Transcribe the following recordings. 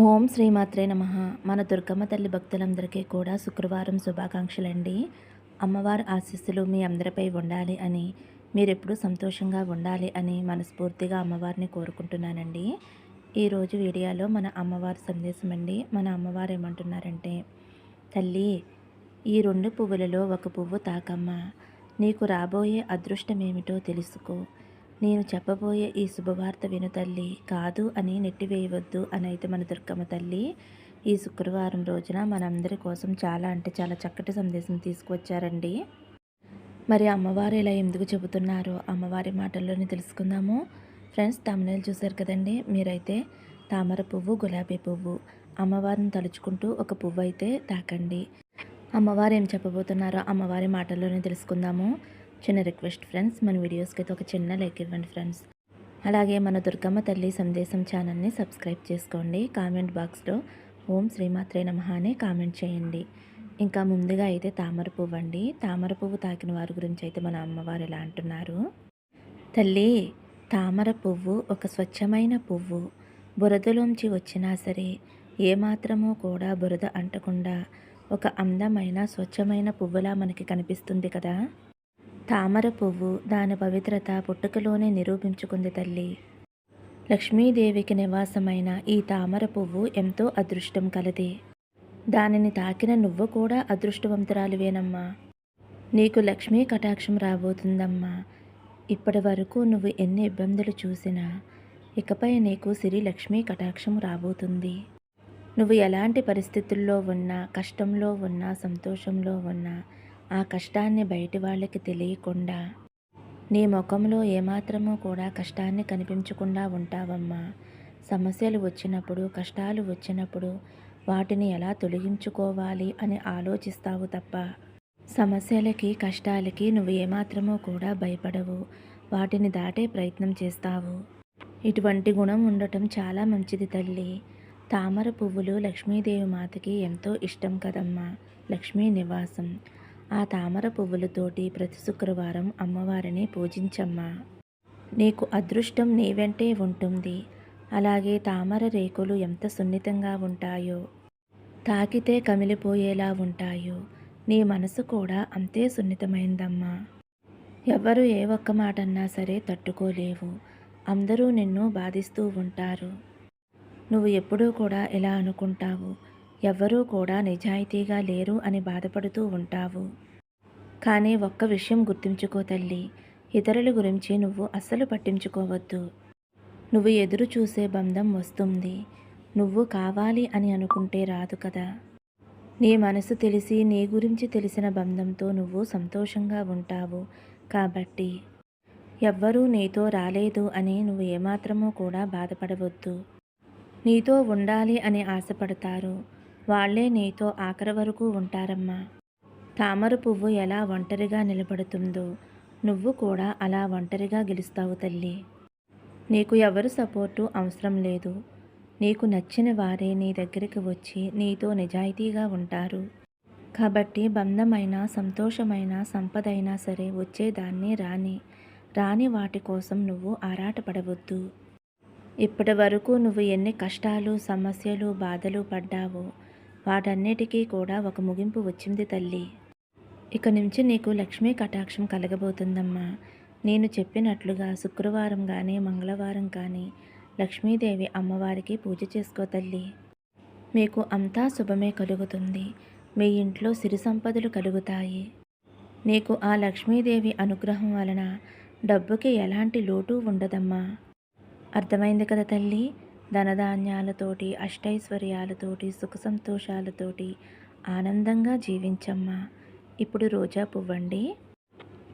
ఓం శ్రీమాత్రే నమ. మన దుర్గమ్మ తల్లి భక్తులందరికీ కూడా శుక్రవారం శుభాకాంక్షలండి. అమ్మవారి ఆశీస్సులు మీ అందరిపై ఉండాలి అని మీరెప్పుడూ సంతోషంగా ఉండాలి అని మనస్ఫూర్తిగా అమ్మవారిని కోరుకుంటున్నానండి. ఈరోజు వీడియోలో మన అమ్మవారి సందేశం అండి. మన అమ్మవారు ఏమంటున్నారంటే తల్లి ఈ రెండు పువ్వులలో ఒక పువ్వు తాకమ్మ. నీకు రాబోయే అదృష్టం ఏమిటో తెలుసుకో. నేను చెప్పబోయే ఈ శుభవార్త విను తల్లి. కాదు అని నెట్టివేయవద్దు అని అయితే మన దుర్గమ్మ తల్లి. ఈ శుక్రవారం రోజున మనందరి కోసం చాలా అంటే చాలా చక్కటి సందేశం తీసుకువచ్చారండి. మరి అమ్మవారు ఇలా ఎందుకు చెబుతున్నారో? అమ్మవారి మాటల్లోనే తెలుసుకుందాము. ఫ్రెండ్స్ తమిళ చూశారు కదండి? మీరైతే తామర పువ్వు గులాబీ పువ్వు అమ్మవారిని తలుచుకుంటూ ఒక పువ్వు అయితే తాకండి. అమ్మవారు ఏం చెప్పబోతున్నారో అమ్మవారి మాటల్లోనే తెలుసుకుందాము. చిన్న రిక్వెస్ట్ ఫ్రెండ్స్ మన వీడియోస్కి అయితే ఒక చిన్న లైక్ ఇవ్వండి ఫ్రెండ్స్. అలాగే మన దుర్గమ్మ తల్లి సందేశం ఛానల్ని సబ్స్క్రైబ్ చేసుకోండి. కామెంట్ బాక్స్లో ఓం శ్రీమాత్రే నమ అని కామెంట్ చేయండి. ఇంకా ముందుగా అయితే తామర పువ్వు అండి. తామర పువ్వు తాకిన వారి గురించి అయితే మన అమ్మవారు ఇలా అంటున్నారు? తల్లి తామర పువ్వు ఒక స్వచ్ఛమైన పువ్వు. బురదలోంచి వచ్చినా సరే ఏమాత్రమూ కూడా బురద అంటకుండా ఒక అందమైన స్వచ్ఛమైన పువ్వులా మనకి కనిపిస్తుంది కదా? తామర పువ్వు దాని పవిత్రత పుట్టుకలోనే నిరూపించుకుంది తల్లి. లక్ష్మీదేవికి నివాసమైన ఈ తామర పువ్వు ఎంతో అదృష్టం కలది. దానిని తాకిన నువ్వు కూడా అదృష్టవంతురాలివేనమ్మా. నీకు లక్ష్మీ కటాక్షం రాబోతుందమ్మా. ఇప్పటి వరకు నువ్వు ఎన్ని ఇబ్బందులు చూసినా ఇకపై నీకు సిరి లక్ష్మీ కటాక్షం రాబోతుంది. నువ్వు ఎలాంటి పరిస్థితుల్లో ఉన్నా కష్టంలో ఉన్నా సంతోషంలో ఉన్నా ఆ కష్టాన్ని బయటి వాళ్ళకి తెలియకుండా నీ ముఖంలో ఏమాత్రమూ కూడా కష్టాన్ని కనిపించకుండా ఉంటావమ్మా. సమస్యలు వచ్చినప్పుడు కష్టాలు వచ్చినప్పుడు వాటిని ఎలా తొలగించుకోవాలి అని ఆలోచిస్తావు తప్ప సమస్యలకి కష్టాలకి నువ్వు ఏమాత్రమూ కూడా భయపడవు. వాటిని దాటే ప్రయత్నం చేస్తావు. ఇటువంటి గుణం ఉండటం చాలా మంచిది తల్లి. తామర పువ్వులు లక్ష్మీదేవి మాతకి ఎంతో ఇష్టం కదమ్మా. లక్ష్మీ నివాసం. ఆ తామర పువ్వులతోటి ప్రతి శుక్రవారం అమ్మవారిని పూజించమ్మా. నీకు అదృష్టం నీ వెంటే ఉంటుంది. అలాగే తామర రేకులు ఎంత సున్నితంగా ఉంటాయో తాకితే కమిలిపోయేలా ఉంటాయో నీ మనసు కూడా అంతే సున్నితమైందమ్మా. ఎవరు ఏ ఒక్క మాట అన్నా సరే తట్టుకోలేవు. అందరూ నిన్ను బాధిస్తూ ఉంటారు. నువ్వు ఎప్పుడూ కూడా ఇలా అనుకుంటావు. ఎవ్వరూ కూడా నిజాయితీగా లేరు అని బాధపడుతూ ఉంటావు. కానీ ఒక్క విషయం గుర్తుంచుకో తల్లి. ఇతరుల గురించి నువ్వు అస్సలు పట్టించుకోవద్దు. నువ్వు ఎదురు చూసే బంధం వస్తుంది. నువ్వు కావాలి అని అనుకుంటే రాదు కదా. నీ మనసు తెలిసి నీ గురించి తెలిసిన బంధంతో నువ్వు సంతోషంగా ఉంటావు. కాబట్టి ఎవ్వరూ నీతో రాలేదు అని నువ్వు ఏమాత్రమూ కూడా బాధపడవద్దు. నీతో ఉండాలి అని ఆశపడతారు. వాళ్ళే నీతో ఆఖరి వరకు ఉంటారమ్మా. తామర పువ్వు ఎలా ఒంటరిగా నిలబడుతుందో నువ్వు కూడా అలా ఒంటరిగా గెలుస్తావు తల్లి. నీకు ఎవరు సపోర్టు అవసరం లేదు. నీకు నచ్చిన వారే నీ దగ్గరికి వచ్చి నీతో నిజాయితీగా ఉంటారు. కాబట్టి బంధమైన సంతోషమైన సంపదైనా సరే వచ్చేదాన్ని రాని రాని వాటి కోసం నువ్వు ఆరాటపడవద్దు. ఇప్పటి వరకు నువ్వు ఎన్ని కష్టాలు సమస్యలు బాధలు పడ్డావో వాటన్నిటికీ కూడా ఒక ముగింపు వచ్చింది తల్లి. ఇక నుంచి నీకు లక్ష్మీ కటాక్షం కలగబోతుందమ్మా. నేను చెప్పినట్లుగా శుక్రవారం కానీ మంగళవారం కానీ లక్ష్మీదేవి అమ్మవారికి పూజ చేసుకో తల్లి. మీకు అంతా శుభమే కలుగుతుంది. మీ ఇంట్లో సిరి సంపదలు కలుగుతాయి. నీకు ఆ లక్ష్మీదేవి అనుగ్రహం వలన డబ్బుకి ఎలాంటి లోటు ఉండదమ్మా. అర్థమైంది కదా తల్లి? ధనధాన్యాలతోటి అష్టైశ్వర్యాలతోటి సుఖ సంతోషాలతోటి ఆనందంగా జీవించమ్మా. ఇప్పుడు రోజా పువ్వండి.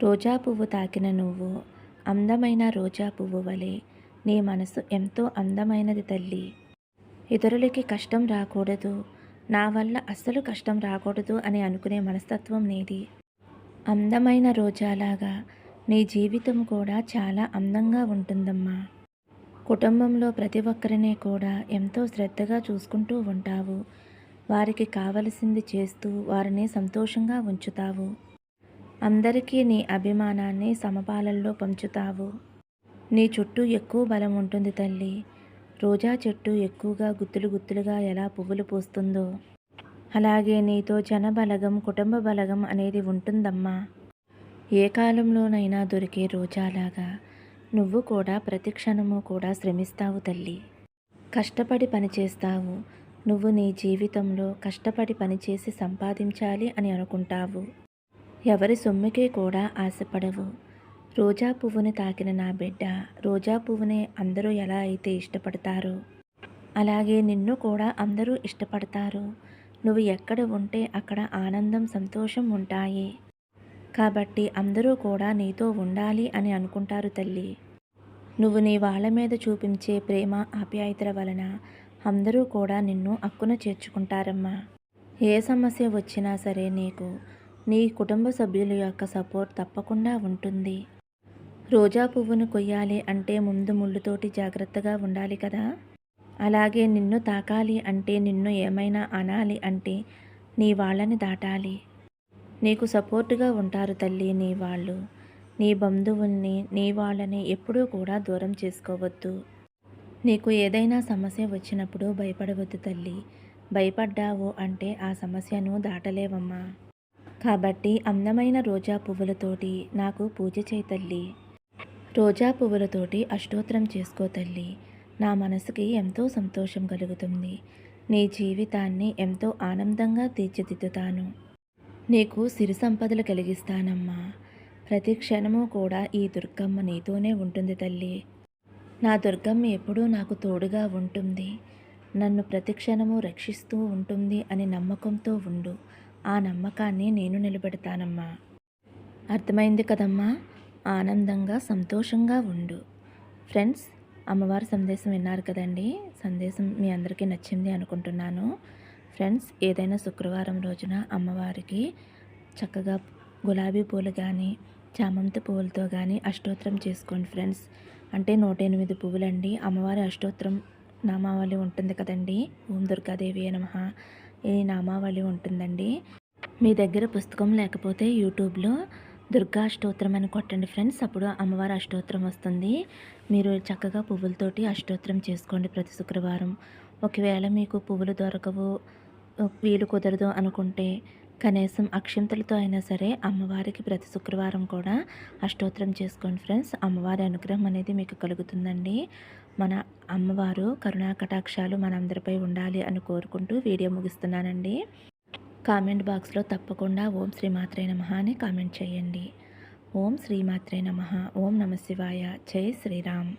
రోజా పువ్వు తాకిన నువ్వు అందమైన రోజా పువ్వు వలె నీ మనసు ఎంతో అందమైనది తల్లి. ఇతరులకి కష్టం రాకూడదు నా వల్ల అస్సలు కష్టం రాకూడదు అని అనుకునే మనస్తత్వం నీది. అందమైన రోజాలాగా నీ జీవితం కూడా చాలా అందంగా ఉంటుందమ్మా. కుటుంబంలో ప్రతి ఒక్కరిని కూడా ఎంతో శ్రద్ధగా చూసుకుంటూ ఉంటావు. వారికి కావలసింది చేస్తూ వారిని సంతోషంగా ఉంచుతావు. అందరికీ నీ అభిమానాన్ని సమపాలల్లో పంచుతావు. నీ చుట్టూ ఎక్కువ బలం ఉంటుంది తల్లి. రోజా చెట్టు ఎక్కువగా గుత్తులు గుత్తులుగా ఎలా పువ్వులు పూస్తుందో. అలాగే నీతో జన బలగం కుటుంబ బలగం అనేది ఉంటుందమ్మా. ఏ కాలంలోనైనా దొరికే రోజాలాగా నువ్వు కూడా ప్రతి క్షణము కూడా శ్రమిస్తావు తల్లి. కష్టపడి పనిచేస్తావు నువ్వు నీ జీవితంలో కష్టపడి పనిచేసి సంపాదించాలి అని అనుకుంటావు. ఎవరి సొమ్ముకే కూడా ఆశపడవు. రోజా పువ్వుని తాకిన నా బిడ్డ రోజా పువ్వుని అందరూ ఎలా అయితే ఇష్టపడతారో? అలాగే నిన్ను కూడా అందరూ ఇష్టపడతారు. నువ్వు ఎక్కడ ఉంటే అక్కడ ఆనందం సంతోషం ఉంటాయి. కాబట్టి అందరూ కూడా నీతో ఉండాలి అని అనుకుంటారు తల్లి. నువ్వు నీ వాళ్ళ మీద చూపించే ప్రేమ ఆప్యాయతల వలన అందరూ కూడా నిన్ను అక్కున చేర్చుకుంటారమ్మా. ఏ సమస్య వచ్చినా సరే నీకు నీ కుటుంబ సభ్యుల యొక్క సపోర్ట్ తప్పకుండా ఉంటుంది. రోజా పువ్వును కొయ్యాలి అంటే ముందు ముళ్ళుతోటి జాగ్రత్తగా ఉండాలి కదా? అలాగే నిన్ను తాకాలి అంటే నిన్ను ఏమైనా అనాలి అంటే నీ వాళ్ళని దాటాలి. నీకు సపోర్టుగా ఉంటారు తల్లి నీ వాళ్ళు. నీ బంధువుల్ని నీ వాళ్ళని ఎప్పుడూ కూడా దూరం చేసుకోవద్దు. నీకు ఏదైనా సమస్య వచ్చినప్పుడు భయపడవద్దు తల్లి. భయపడ్డావు అంటే ఆ సమస్యను దాటలేవమ్మా. కాబట్టి అందమైన రోజా పువ్వులతోటి నాకు పూజ చేయి తల్లి. రోజా పువ్వులతోటి అష్టోత్తరం చేసుకో తల్లి. నా మనసుకి ఎంతో సంతోషం కలుగుతుంది. నీ జీవితాన్ని ఎంతో ఆనందంగా తీర్చిదిద్దుతాను. నీకు సిరి సంపదలు కలిగిస్తానమ్మా. ప్రతి క్షణము కూడా ఈ దుర్గమ్మ నీతోనే ఉంటుంది తల్లి. నా దుర్గమ్మ ఎప్పుడూ నాకు తోడుగా ఉంటుంది. నన్ను ప్రతి క్షణము రక్షిస్తూ ఉంటుంది అనే నమ్మకంతో ఉండు. ఆ నమ్మకాన్ని నేను నిలబెడతానమ్మా. అర్థమైంది కదమ్మా? ఆనందంగా సంతోషంగా ఉండు. ఫ్రెండ్స్ అమ్మవారి సందేశం విన్నారు కదండి? సందేశం మీ అందరికీ నచ్చింది అనుకుంటున్నాను. ఫ్రెండ్స్ ఏదైనా శుక్రవారం రోజున అమ్మవారికి చక్కగా గులాబీ పూలు కానీ చామంతి పువ్వులతో కానీ అష్టోత్తరం చేసుకోండి ఫ్రెండ్స్. అంటే నూట ఎనిమిది పువ్వులండి. అమ్మవారి అష్టోత్తరం నామావళి ఉంటుంది కదండి. ఓం దుర్గాదేవి నమ. ఈ నామావళి ఉంటుందండి. మీ దగ్గర పుస్తకం లేకపోతే యూట్యూబ్లో దుర్గా అష్టోత్తరం అని కొట్టండి ఫ్రెండ్స్. అప్పుడు అమ్మవారి అష్టోత్తరం వస్తుంది. మీరు చక్కగా పువ్వులతోటి అష్టోత్తరం చేసుకోండి ప్రతి శుక్రవారం. ఒకవేళ మీకు పువ్వులు దొరకవు వీలు కుదరదు అనుకుంటే కనీసం అక్షింతలతో అయినా సరే అమ్మవారికి ప్రతి శుక్రవారం కూడా అష్టోత్తరం చేసుకోండి ఫ్రెండ్స్. అమ్మవారి అనుగ్రహం అనేది మీకు కలుగుతుందండి. మన అమ్మవారు కరుణా కటాక్షాలు మనందరిపై ఉండాలి అని కోరుకుంటూ వీడియో ముగిస్తున్నానండి. కామెంట్ బాక్స్లో తప్పకుండా ఓం శ్రీమాత్రే నమ అని కామెంట్ చేయండి. ఓం శ్రీమాత్రే నమ. ఓం నమ శివాయ. జై శ్రీరామ్.